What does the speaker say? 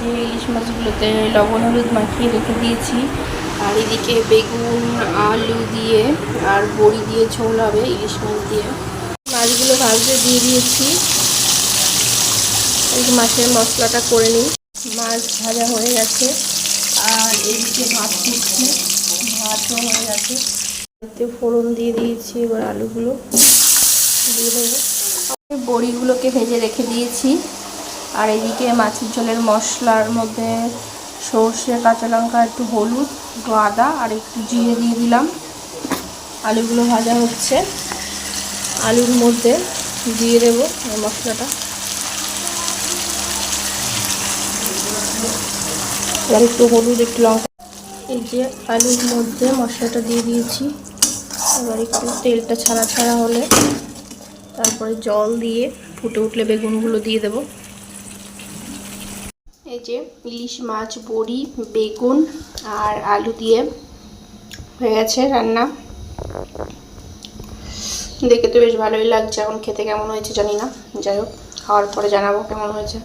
যে ইলিশ মাছগুলোতে লবণ, হলুদ মাখিয়ে রেখে দিয়েছি। আর এদিকে বেগুন, আলু দিয়ে আর বড়ি দিয়ে ঝোল হবে ইলিশ মাছ দিয়ে। মাছগুলো ভাজতে দিয়ে দিয়েছি। এই মাছের মশলাটা করে নিই। মাছ ভাজা হয়ে গেছে। আর এদিকে ভাত ফুটছে ভাতও হয়ে গেছে। এতে ফোড়ন দিয়ে দিয়েছি এবার আলুগুলো। দিয়ে দেবো। বড়িগুলোকে ভেজে রেখে দিয়েছি। আর এদিকে মাছের ঝোলের মশলার মধ্যে সর্ষে, কাঁচা লঙ্কা, একটু হলুদ, একটু আদা আর একটু জিরে দিয়ে দিলাম। আলুগুলো ভাজা হচ্ছে। আলুর মধ্যে দিয়ে দেবো মশলাটা। আর একটু হলুদ, একটু লঙ্কা। এই যে আলুর মধ্যে মশলাটা দিয়ে দিয়েছি। এবার একটু তেলটা ছাড়া ছাড়া হলে তারপরে জল দিয়ে ফুটে উঠলে বেগুনগুলো দিয়ে দেব। এই যে ইলিশ মাছ, বড়ি, বেগুন আর আলু দিয়ে হয়ে গেছে রান্না। দেখে তো বেশ ভালোই লাগছে। এখন খেতে কেমন হয়েছে জানি না। যাই হোক, খাওয়ার পরে জানাব কেমন হয়েছে।